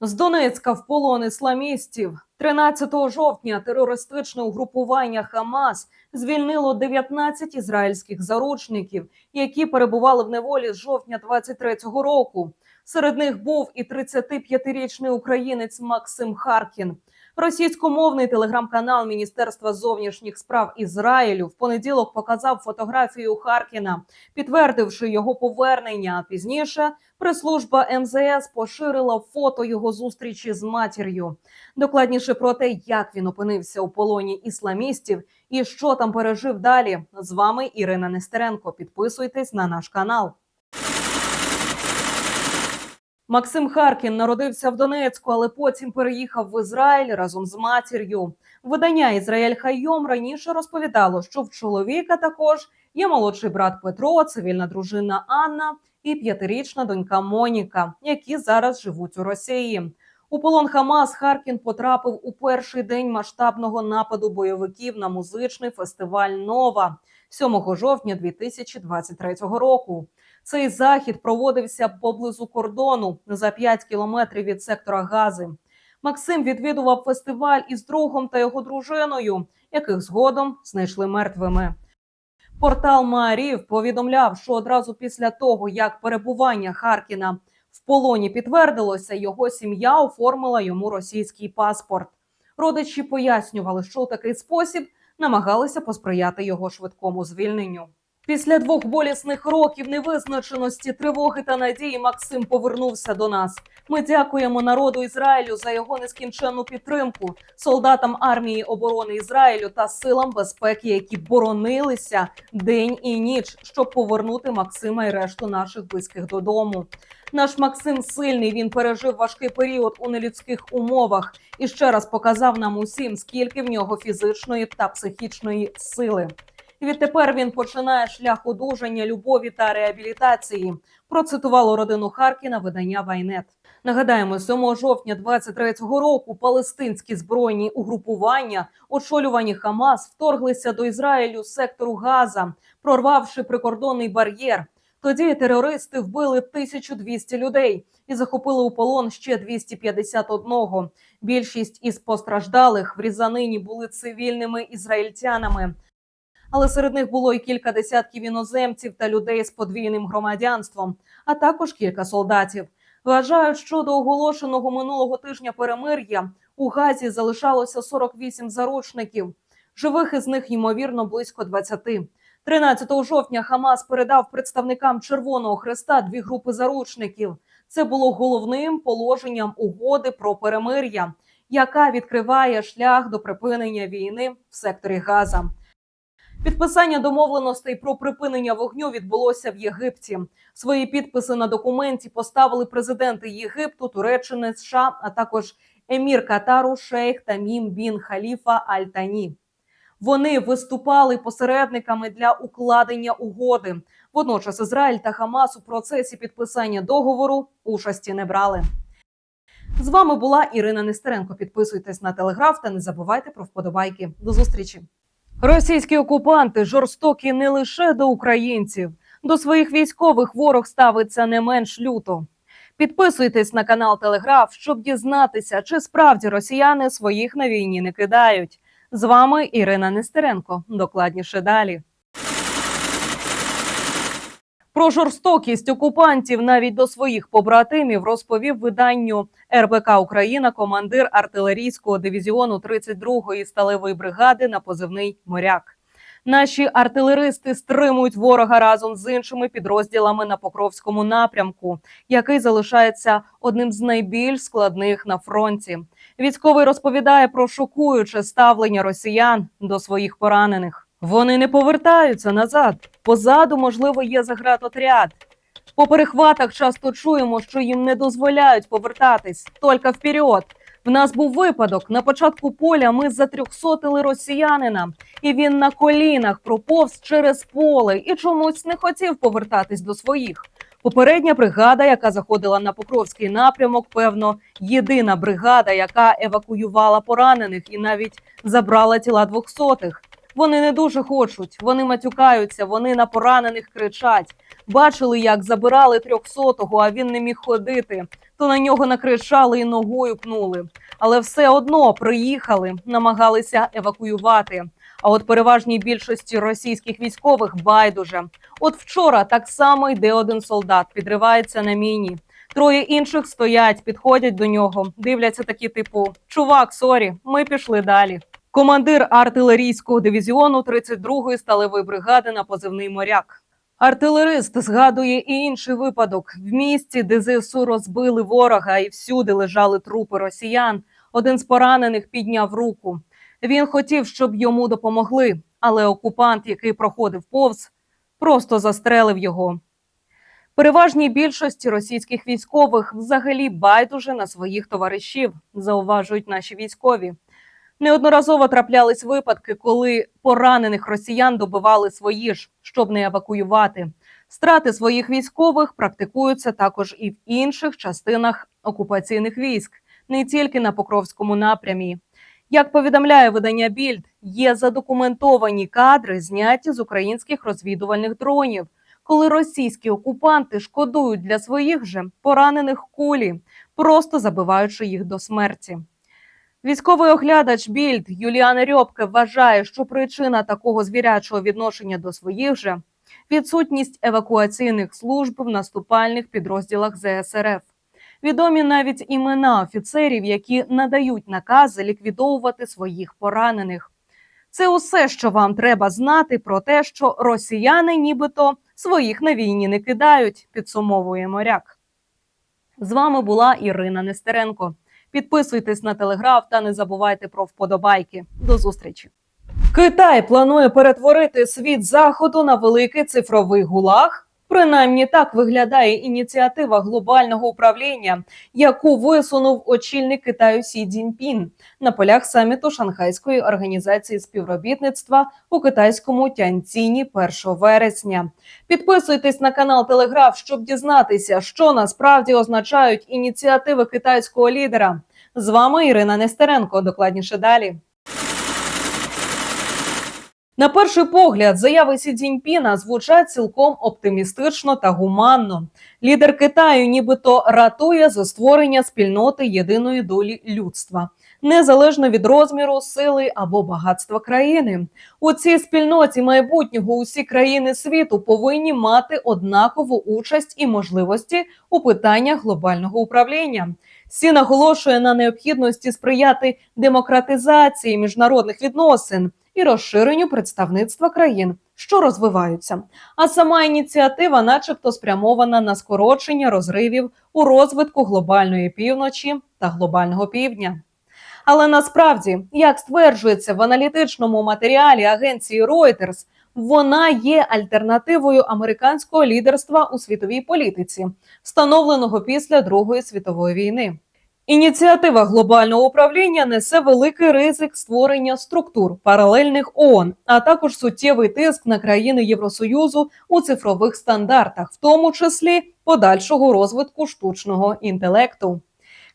З Донецька в полон ісламістів 13 жовтня терористичне угрупування Хамас звільнило 19 ізраїльських заручників, які перебували в неволі з жовтня 23-го року. Серед них був і 35-річний українець Максим Харкін. Російськомовний телеграм-канал Міністерства зовнішніх справ Ізраїлю в понеділок показав фотографію Харкіна, підтвердивши його повернення. А Пізніше прес-служба МЗС поширила фото його зустрічі з матір'ю. Докладніше про те, як він опинився у полоні ісламістів і що там пережив далі. З вами Ірина Нестеренко. Підписуйтесь на наш канал. Максим Харкін народився в Донецьку, але потім переїхав в Ізраїль разом з матір'ю. Видання Ізраїль Хайом раніше розповідало, що в чоловіка також є молодший брат Петро, цивільна дружина Анна і п'ятирічна донька Моніка, які зараз живуть у Росії. У полон Хамас Харкін потрапив у перший день масштабного нападу бойовиків на музичний фестиваль Нова 7 жовтня 2023 року. Цей захід проводився поблизу кордону за 5 кілометрів від сектора Гази. Максим відвідував фестиваль із другом та його дружиною, яких згодом знайшли мертвими. Портал Марів повідомляв, що одразу після того, як перебування Харкіна в полоні підтвердилося, його сім'я оформила йому російський паспорт. Родичі пояснювали, що у такий спосіб намагалися посприяти його швидкому звільненню. Після двох болісних років невизначеності, тривоги та надії Максим повернувся до нас. Ми дякуємо народу Ізраїлю за його нескінченну підтримку, солдатам армії оборони Ізраїлю та силам безпеки, які боронилися день і ніч, щоб повернути Максима і решту наших близьких додому. Наш Максим сильний. Він пережив важкий період у нелюдських умовах і ще раз показав нам усім, скільки в нього фізичної та психічної сили. Відтепер він починає шлях одужання, любові та реабілітації. Процитувало родину Харкіна видання Вайнет. Нагадаємо, 7 жовтня 23-го року палестинські збройні угрупування, очолювані Хамас, вторглися до Ізраїлю сектору Газа, прорвавши прикордонний бар'єр. Тоді терористи вбили 1200 людей і захопили у полон ще 251. Більшість із постраждалих в різанині були цивільними ізраїльтянами. Але серед них було і кілька десятків іноземців та людей з подвійним громадянством, а також кілька солдатів. Вважають, що до оголошеного минулого тижня перемир'я у Газі залишалося 48 заручників. Живих із них ймовірно близько 20. 13 жовтня Хамас передав представникам Червоного Хреста дві групи заручників. Це було головним положенням угоди про перемир'я, яка відкриває шлях до припинення війни в секторі Газа. Підписання домовленостей про припинення вогню відбулося в Єгипті. Свої підписи на документі поставили президенти Єгипту, Туреччини, США, а також емір Катару, шейх Тамім Бін Халіфа Аль Тані. Вони виступали посередниками для укладення угоди. Водночас Ізраїль та Хамас у процесі підписання договору участі не брали. З вами була Ірина Нестеренко. Підписуйтесь на телеграф та не забувайте про вподобайки. До зустрічі. Російські окупанти жорстокі не лише до українців, до своїх військових ворог ставиться не менш люто. Підписуйтесь на канал Телеграф, щоб дізнатися, чи справді росіяни своїх на війні не кидають. З вами Ірина Нестеренко. Докладніше далі. Про жорстокість окупантів навіть до своїх побратимів розповів виданню РБК Україна командир артилерійського дивізіону 32-ї сталевої бригади на позивний моряк. Наші артилеристи стримують ворога разом з іншими підрозділами на Покровському напрямку, який залишається одним з найбільш складних на фронті. Військовий розповідає про шокуюче ставлення росіян до своїх поранених. Вони не повертаються назад. Позаду, можливо, є заградотряд. По перехватах часто чуємо, що їм не дозволяють повертатись. Тільки вперед. В нас був випадок. На початку поля ми затрьохсотили росіянина, і він на колінах проповз через поле і чомусь не хотів повертатись до своїх. Попередня бригада, яка заходила на Покровський напрямок, певно, єдина бригада, яка евакуювала поранених і навіть забрала тіла двохсотих. Вони не дуже хочуть, вони матюкаються, вони на поранених кричать. Бачили, як забирали трьохсотого, а він не міг ходити. то на нього накричали і ногою пнули. Але все одно приїхали, намагалися евакуювати. А от переважній більшості російських військових байдуже. От вчора так само йде один солдат, підривається на міні. Троє інших стоять, підходять до нього, дивляться такі типу: Чувак, сорі, ми пішли далі. Командир артилерійського дивізіону 32-ї сталевої бригади на позивний моряк. Артилерист згадує і інший випадок в місті, де ЗСУ розбили ворога, і всюди лежали трупи росіян. Один з поранених підняв руку. Він хотів, щоб йому допомогли, але окупант, який проходив повз, просто застрелив його. Переважній більшості російських військових взагалі байдуже на своїх товаришів, зауважують наші військові. Неодноразово траплялись випадки, коли поранених росіян добивали свої ж, щоб не евакуювати. Страти своїх військових практикуються також і в інших частинах окупаційних військ, не тільки на Покровському напрямі. Як повідомляє видання Більд, є задокументовані кадри, зняті з українських розвідувальних дронів, коли російські окупанти шкодують для своїх же поранених кулі, просто забиваючи їх до смерті. Військовий оглядач Більд Юліана Рьобке вважає, що причина такого звірячого відношення до своїх же відсутність евакуаційних служб в наступальних підрозділах ЗСРФ. Відомі навіть імена офіцерів, які надають накази ліквідовувати своїх поранених. Це усе, що вам треба знати про те, що росіяни, нібито своїх на війні не кидають, підсумовує моряк. З вами була Ірина Нестеренко. Підписуйтесь на телеграф та не забувайте про вподобайки. До зустрічі. Китай планує перетворити світ заходу на великий цифровий гулаг. Принаймні так виглядає ініціатива глобального управління, яку висунув очільник Китаю Сі Цзіньпін на полях саміту Шанхайської організації співробітництва у китайському Тяньціні 1 вересня. Підписуйтесь на канал Телеграф, щоб дізнатися, що насправді означають ініціативи китайського лідера. З вами Ірина Нестеренко. Докладніше далі. На перший погляд, заяви Сі Цзіньпіна звучать цілком оптимістично та гуманно. Лідер Китаю, нібито ратує за створення спільноти єдиної долі людства, незалежно від розміру, сили або багатства країни. У цій спільноті майбутнього усі країни світу повинні мати однакову участь і можливості у питаннях глобального управління. Сі наголошує на необхідності сприяти демократизації міжнародних відносин і розширенню представництва країн, що розвиваються. А сама ініціатива, начебто, спрямована на скорочення розривів у розвитку глобальної півночі та глобального півдня. Але насправді, як стверджується в аналітичному матеріалі агенції Reuters, вона є альтернативою американського лідерства у світовій політиці, встановленого після Другої світової війни. Ініціатива глобального управління несе великий ризик створення структур паралельних ООН, а також суттєвий тиск на країни Євросоюзу у цифрових стандартах, в тому числі подальшого розвитку штучного інтелекту.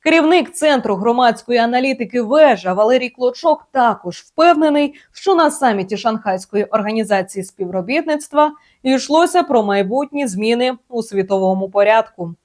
Керівник центру громадської аналітики вежа Валерій Клочок також впевнений, що на саміті Шанхайської організації співробітництва йшлося про майбутні зміни у світовому порядку.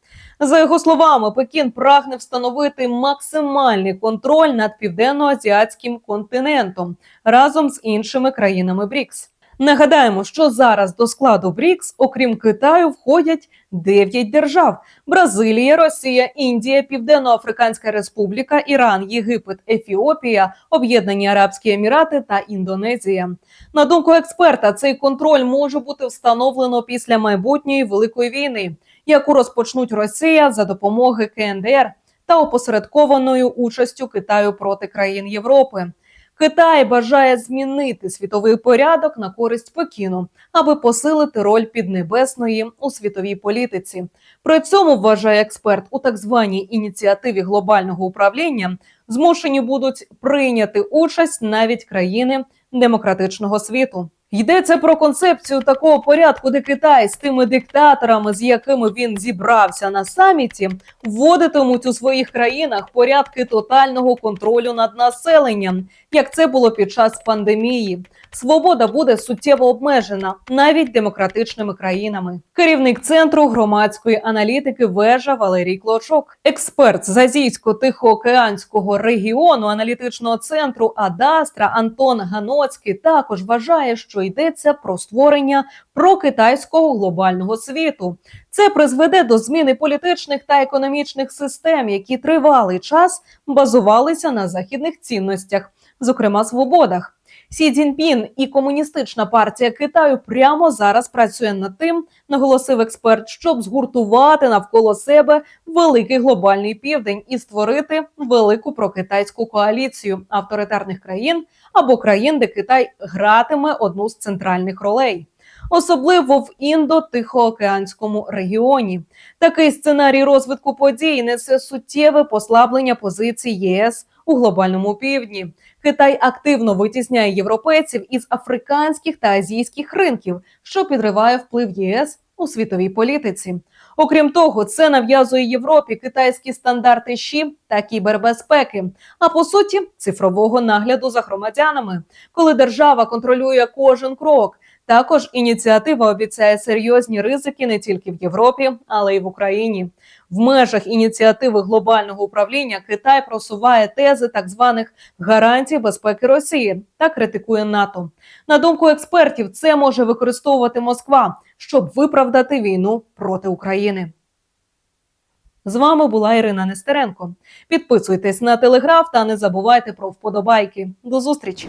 За його словами, Пекін прагне встановити максимальний контроль над південно-азіатським континентом разом з іншими країнами БРІКС. Нагадаємо, що зараз до складу БРІКС, окрім Китаю, входять 9 держав: Бразилія, Росія, Індія, Південно-Африканська Республіка, Іран, Єгипет, Ефіопія, Об'єднані Арабські Емірати та Індонезія. На думку експерта, цей контроль може бути встановлено після майбутньої великої війни, яку розпочнуть Росія за допомоги КНДР та опосередкованою участю Китаю проти країн Європи. Китай бажає змінити світовий порядок на користь Пекіну, аби посилити роль Піднебесної у світовій політиці. При цьому вважає експерт у так званій ініціативі глобального управління змушені будуть прийняти участь навіть країни демократичного світу. Йдеться про концепцію такого порядку, де Китай з тими диктаторами, з якими він зібрався на саміті, вводитимуть у своїх країнах порядки тотального контролю над населенням, як це було під час пандемії. Свобода буде суттєво обмежена навіть демократичними країнами. Керівник центру громадської аналітики вежа Валерій Клочок, експерт з азійсько-тихоокеанського регіону аналітичного центру Адастра Антон Ганоцький також вважає, що йдеться про створення прокитайського глобального світу. Це призведе до зміни політичних та економічних систем, які тривалий час базувалися на західних цінностях, зокрема свободах. Сі Цзіньпін і комуністична партія Китаю прямо зараз працює над тим, наголосив експерт, щоб згуртувати навколо себе великий глобальний південь і створити велику прокитайську коаліцію авторитарних країн або країн, де Китай гратиме одну з центральних ролей. Особливо в індо-тихоокеанському регіоні такий сценарій розвитку подій несе суттєве послаблення позицій ЄС у глобальному півдні. Китай активно витісняє європейців із африканських та азійських ринків, що підриває вплив ЄС у світовій політиці. Окрім того, це нав'язує Європі китайські стандарти ЩІ та кібербезпеки, а по суті, цифрового нагляду за громадянами, коли держава контролює кожен крок. Також ініціатива обіцяє серйозні ризики не тільки в Європі, але й в Україні. В межах ініціативи глобального управління Китай просуває тези так званих гарантій безпеки Росії та критикує НАТО. На думку експертів, це може використовувати Москва, щоб виправдати війну проти України. З вами була Ірина Нестеренко. Підписуйтесь на телеграф та не забувайте про вподобайки. До зустрічі!